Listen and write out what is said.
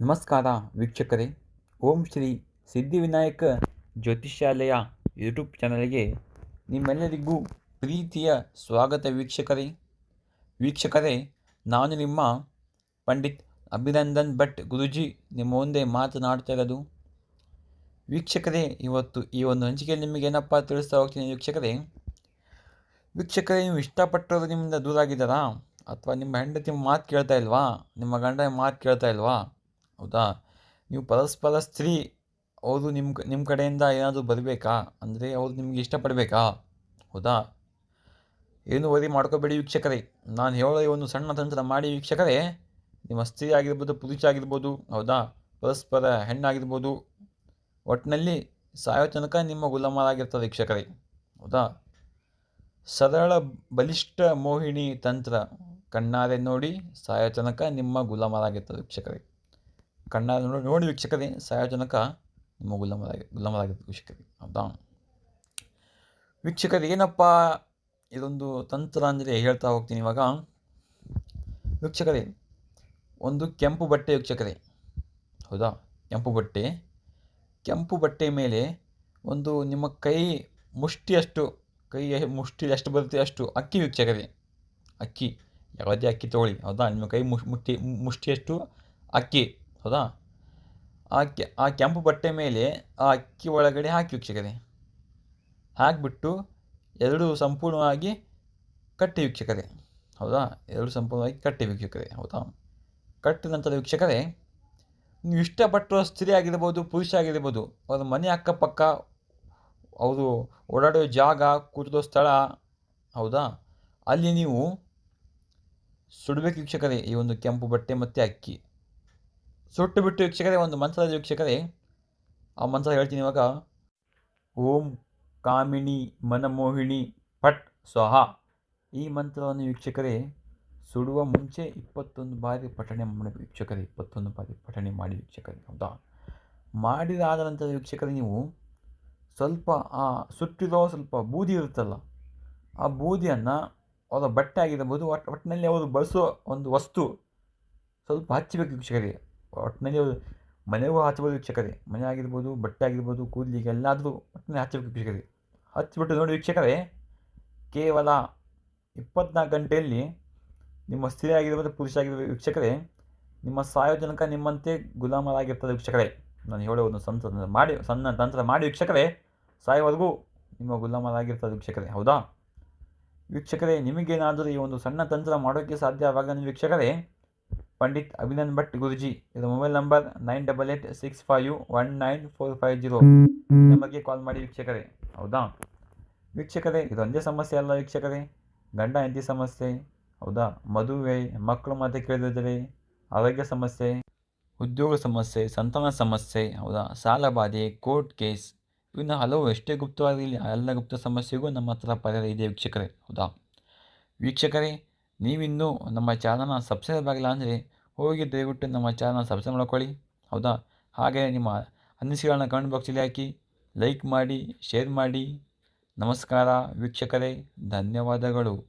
ನಮಸ್ಕಾರ ವೀಕ್ಷಕರೇ. ಓಂ ಶ್ರೀ ಸಿದ್ಧಿವಿನಾಯಕ ಜ್ಯೋತಿಷ್ಯಾಲಯ ಯೂಟ್ಯೂಬ್ ಚಾನಲ್ಗೆ ನಿಮ್ಮೆಲ್ಲರಿಗೂ ಪ್ರೀತಿಯ ಸ್ವಾಗತ ವೀಕ್ಷಕರೇ. ವೀಕ್ಷಕರೇ, ನಾನು ನಿಮ್ಮ ಪಂಡಿತ್ ಅಭಿನಂದನ್ ಭಟ್ ಗುರುಜಿ ನಿಮ್ಮ ಮುಂದೆ ಮಾತನಾಡ್ತಾ ವೀಕ್ಷಕರೇ, ಇವತ್ತು ಈ ಒಂದು ಹಂಚಿಕೆಯಲ್ಲಿ ನಿಮಗೆ ಏನಪ್ಪ ತಿಳಿಸ್ತಾ ಹೋಗ್ತೀನಿ ವೀಕ್ಷಕರೇ. ವೀಕ್ಷಕರೇ, ನೀವು ಇಷ್ಟಪಟ್ಟವರು ನಿಮ್ಮಿಂದ ದೂರ ಆಗಿದ್ದಾರಾ? ಅಥವಾ ನಿಮ್ಮ ಹೆಂಡತಿ ಮಾತು ಕೇಳ್ತಾ ಇಲ್ವಾ? ನಿಮ್ಮ ಗಂಡ ಮಾತು ಕೇಳ್ತಾ ಇಲ್ವಾ? ಹೌದಾ? ನೀವು ಪರಸ್ಪರ ಸ್ತ್ರೀ ಅವರು ನಿಮ್ಮ ನಿಮ್ಮ ಕಡೆಯಿಂದ ಏನಾದರೂ ಬರಬೇಕಾ? ಅಂದರೆ ಅವ್ರು ನಿಮಗೆ ಇಷ್ಟಪಡಬೇಕಾ? ಹೌದಾ? ಏನು ವರಿ ಮಾಡ್ಕೋಬೇಡಿ ವೀಕ್ಷಕರೇ. ನಾನು ಹೇಳೋ ಈ ಒಂದು ಸಣ್ಣ ತಂತ್ರ ಮಾಡಿ ವೀಕ್ಷಕರೇ. ನಿಮ್ಮ ಸ್ತ್ರೀ ಆಗಿರ್ಬೋದು, ಪುರುಷ ಆಗಿರ್ಬೋದು, ಹೌದಾ? ಪರಸ್ಪರ ಹೆಣ್ಣಾಗಿರ್ಬೋದು ಒಟ್ಟಿನಲ್ಲಿ ಸಾಯೋ ತನಕ ನಿಮ್ಮ ಗುಲಾಮರಾಗಿರ್ತಾರೆ ವೀಕ್ಷಕರೇ. ಹೌದಾ? ಸರಳ ಬಲಿಷ್ಠ ಮೋಹಿಣಿ ತಂತ್ರ ಕಣ್ಣಾರೆ ನೋಡಿ ಸಾಯೋ ತನಕ ನಿಮ್ಮ ಗುಲಾಮರಾಗಿರ್ತಾರೆ ವೀಕ್ಷಕರೇ. ಕಣ್ಣಾರೆ ನೋಡಿ ನೋಡಿ ವೀಕ್ಷಕರೇ ಸಾಯೋ ತನಕ ನಿಮ್ಮ ಗುಲಾಮದಾಗಿ ಗುಲಾಮರಾಗಿರ್ತಾರೆ ವೀಕ್ಷಕರಿಗೆ ಹೌದಾ? ವೀಕ್ಷಕರು, ಏನಪ್ಪ? ಇದೊಂದು ತಂತ್ರ ಅಂದರೆ ಹೇಳ್ತಾ ಹೋಗ್ತೀನಿ ಇವಾಗ. ವೀಕ್ಷಕರೇ, ಒಂದು ಕೆಂಪು ಬಟ್ಟೆ ವೀಕ್ಷಕರೇ, ಹೌದಾ? ಕೆಂಪು ಬಟ್ಟೆ ಕೆಂಪು ಬಟ್ಟೆ ಮೇಲೆ ಒಂದು ನಿಮ್ಮ ಕೈ ಮುಷ್ಟಿಯಷ್ಟು ಕೈ ಮುಷ್ಟಿ ಎಷ್ಟು ಬರುತ್ತೆ ಅಷ್ಟು ಅಕ್ಕಿ ವೀಕ್ಷಕರೇ, ಅಕ್ಕಿ, ಯಾವುದೇ ಅಕ್ಕಿ ತೊಗೊಳ್ಳಿ, ಹೌದಾ? ನಿಮ್ಮ ಕೈ ಮುಷ್ ಮುಷ್ಟಿ ಮುಷ್ಟಿಯಷ್ಟು ಅಕ್ಕಿ. ಹೌದಾ? ಆ ಕೆ ಆ ಕೆಂಪು ಬಟ್ಟೆ ಮೇಲೆ ಆ ಅಕ್ಕಿ ಒಳಗಡೆ ಹಾಕಿ ವೀಕ್ಷಕರೇ. ಹಾಕಿಬಿಟ್ಟು ಎರಡು ಸಂಪೂರ್ಣವಾಗಿ ಕಟ್ಟಿ ವೀಕ್ಷಕರೇ. ಹೌದಾ? ಎರಡು ಸಂಪೂರ್ಣವಾಗಿ ಕಟ್ಟಿ ವೀಕ್ಷಕರೇ. ಹೌದಾ? ಕಟ್ಟಿದ ನಂತರ ವೀಕ್ಷಕರೇ, ನೀವು ಇಷ್ಟಪಟ್ಟರು ಸ್ತ್ರೀ ಆಗಿರ್ಬೋದು, ಪುರುಷ ಆಗಿರ್ಬೋದು, ಅವ್ರ ಮನೆ ಅಕ್ಕಪಕ್ಕ, ಅವರು ಓಡಾಡೋ ಜಾಗ, ಕೂತಿರೋ ಸ್ಥಳ, ಹೌದಾ? ಅಲ್ಲಿ ನೀವು ಸುಡಬೇಕು ವೀಕ್ಷಕರೇ ಈ ಒಂದು ಕೆಂಪು ಬಟ್ಟೆ ಮತ್ತು ಅಕ್ಕಿ. ಸುಟ್ಟು ಬಿಟ್ಟು ವೀಕ್ಷಕರೇ, ಒಂದು ಮಂತ್ರದ ವೀಕ್ಷಕರೇ, ಆ ಮಂತ್ರ ಹೇಳ್ತೀನಿ ಇವಾಗ. ಓಂ ಕಾಮಿಣಿ ಮನಮೋಹಿಣಿ ಪಟ್ ಸ್ವಹ. ಈ ಮಂತ್ರವನ್ನು ವೀಕ್ಷಕರೇ, ಸುಡುವ ಮುಂಚೆ ಇಪ್ಪತ್ತೊಂದು ಬಾರಿ ಪಠಣೆ ಮಾಡಿ ವೀಕ್ಷಕರೇ, ಇಪ್ಪತ್ತೊಂದು ಬಾರಿ ಪಠಣೆ ಮಾಡಿ ವೀಕ್ಷಕರೇ, ಹೌದಾ? ಮಾಡಿದಾದ ನಂತರ ವೀಕ್ಷಕರೇ, ನೀವು ಸ್ವಲ್ಪ ಆ ಸುಟ್ಟಿರೋ ಸ್ವಲ್ಪ ಬೂದಿ ಇರುತ್ತಲ್ಲ, ಆ ಬೂದಿಯನ್ನು ಅವರ ಬಟ್ಟೆ ಆಗಿರಬಹುದು ಒಟ್ಟು ಒಟ್ಟಿನಲ್ಲಿ ಅವರು ಬಳಸೋ ಒಂದು ವಸ್ತು ಸ್ವಲ್ಪ ಹಚ್ಚಬೇಕು ವೀಕ್ಷಕರೇ. ಒಟ್ಟಿನಲ್ಲಿ ಮನೆಗೂ ಹಚ್ಬೋದು ವೀಕ್ಷಕರೇ. ಮನೆ ಆಗಿರ್ಬೋದು, ಬಟ್ಟೆ ಆಗಿರ್ಬೋದು, ಕೂದಲಿಗೆ ಎಲ್ಲಾದರೂ ಒಟ್ಟಿನಲ್ಲಿ ಹಚ್ಚಬೇಕು ವೀಕ್ಷಕರೇ. ಹಚ್ಚಿಬಿಟ್ಟು ನೋಡಿ ವೀಕ್ಷಕರೇ, ಕೇವಲ ಇಪ್ಪತ್ನಾಲ್ಕು ಗಂಟೆಯಲ್ಲಿ ನಿಮ್ಮ ಸ್ತ್ರೀ ಆಗಿರ್ಬೋದು, ಪುರುಷ ಆಗಿರ್ಬೋದು ವೀಕ್ಷಕರೇ, ನಿಮ್ಮ ಸಾಯೋಜನಕ ನಿಮ್ಮಂತೆ ಗುಲಾಮರಾಗಿರ್ತದೆ ವೀಕ್ಷಕರೇ. ನಾನು ಹೇಳೋ ಒಂದು ಸಂತ ಮಾಡಿ, ಸಣ್ಣ ತಂತ್ರ ಮಾಡಿ ವೀಕ್ಷಕರೇ ಸಾಯೋವರೆಗೂ ನಿಮ್ಮ ಗುಲಾಮರಾಗಿರ್ತದೆ ವೀಕ್ಷಕರೇ. ಹೌದಾ? ವೀಕ್ಷಕರೇ, ನಿಮಗೇನಾದರೂ ಈ ಒಂದು ಸಣ್ಣ ತಂತ್ರ ಮಾಡೋಕ್ಕೆ ಸಾಧ್ಯವಾಗದ ವೀಕ್ಷಕರೇ ಪಂಡಿತ್ ಅಭಿನಂದ್ ಭಟ್ ಗುರುಜಿ. ಇದರ mobile number nine double eight six five one nine four five zero ನಂಬರ್ಗೆ ಕಾಲ್ ಮಾಡಿ ವೀಕ್ಷಕರೇ. ಹೌದಾ? ವೀಕ್ಷಕರೇ ಇದೊಂದೇ ಸಮಸ್ಯೆ ಅಲ್ಲ ವೀಕ್ಷಕರೇ. ಗಂಡ, ಹೆಂಡತಿ ಸಮಸ್ಯೆ. ಹೌದಾ? ಮದುವೆ, ಮಕ್ಕಳು ಮಾತೆ ಕೇಳಿದರೆ ಆರೋಗ್ಯ ಸಮಸ್ಯೆ, ಉದ್ಯೋಗ ಸಮಸ್ಯೆ, ಸಂತಾನ ಸಮಸ್ಯೆ, ಹೌದಾ? ಸಾಲ ಬಾಧೆ ಕೋರ್ಟ್ ಕೇಸ್ ಇನ್ನು ಹಲವು ಎಷ್ಟೇ ಗುಪ್ತವಾಗಿರಲಿ ಎಲ್ಲ ಗುಪ್ತ ಸಮಸ್ಯೆಗೂ ನಮ್ಮ ಹತ್ರ ಪರಿಹಾರ ಇದೆ ವೀಕ್ಷಕರೇ. ಹೌದಾ? ವೀಕ್ಷಕರೇ, ನೀವಿನ್ನೂ ನಮ್ಮ ಚಾನಲ್ನ ಸಬ್ಸ್ಕ್ರೈಬ್ ಆಗಿಲ್ಲ ಅಂದರೆ ಹೋಗಿ ದಯವಿಟ್ಟು ನಮ್ಮ ಚಾನಲ್ ಸಬ್ಸ್ಕ್ರೈಬ್ ಮಾಡ್ಕೊಳ್ಳಿ. ಹೌದಾ? ಹಾಗೆ ನಿಮ್ಮ ಅನಿಸಿಕೆಗಳನ್ನ ಕಮೆಂಟ್ ಬಾಕ್ಸಲ್ಲಿ ಹಾಕಿ. ಲೈಕ್ ಮಾಡಿ ಶೇರ್ ಮಾಡಿ. ನಮಸ್ಕಾರ, ವೀಕ್ಷಕರೇ. ಧನ್ಯವಾದಗಳು.